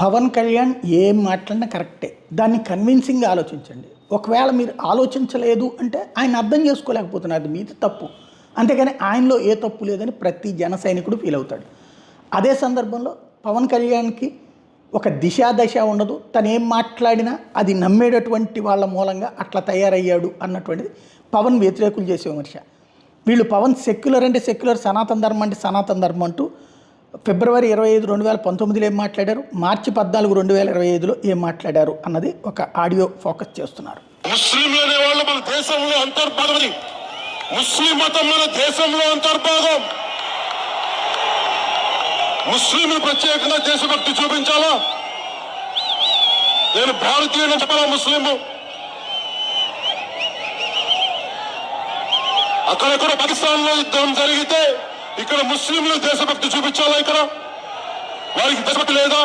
పవన్ కళ్యాణ్ ఏం మాట్లాడినా కరెక్టే. దాన్ని కన్విన్సింగ్గా ఆలోచించండి. ఒకవేళ మీరు ఆలోచించలేదు అంటే ఆయన అర్థం చేసుకోలేకపోతున్నారు. అది మీది తప్పు. అంతేగాని ఆయనలో ఏ తప్పు లేదని ప్రతి జన సైనికుడు ఫీల్ అవుతాడు. అదే సందర్భంలో పవన్ కళ్యాణ్కి ఒక దిశ దశ ఉండదు. తను ఏం మాట్లాడినా అది నమ్మేటటువంటి వాళ్ళ మూలంగా అట్లా తయారయ్యాడు అన్నటువంటిది పవన్ వ్యతిరేకులు చేసే విమర్శ. వీళ్ళు పవన్ సెక్యులర్ అంటే సెక్యులర్ సనాతన ధర్మం అంటే సనాతన ధర్మం అంటూ ఫిబ్రవరి ఇరవై ఐదు రెండు వేల పంతొమ్మిదిలో ఏం మాట్లాడారు? మార్చి పద్నాలుగు రెండు వేల ఇరవై ఐదులో ఏం మాట్లాడారు? అన్నది ఒక ఆడియో ఫోకస్ చేస్తున్నారు. ముస్లింలు వాళ్ళు మన దేశంలో అంతర్భాగం ముస్లిం మతం మన దేశంలో అంతర్భాగం. ముస్లింలు ప్రత్యేకంగా దేశభక్తి చూపించాలా? నేను భారతీయుని చెప్పాలా ముస్లిం అక్కడెక్కడ పాకిస్తాన్లో యుద్ధం జరిగితే ఇక్కడ ముస్లింలు దేశభక్తి చూపించాలా ఇక్కడ? వారికి దేశభక్తి లేదా?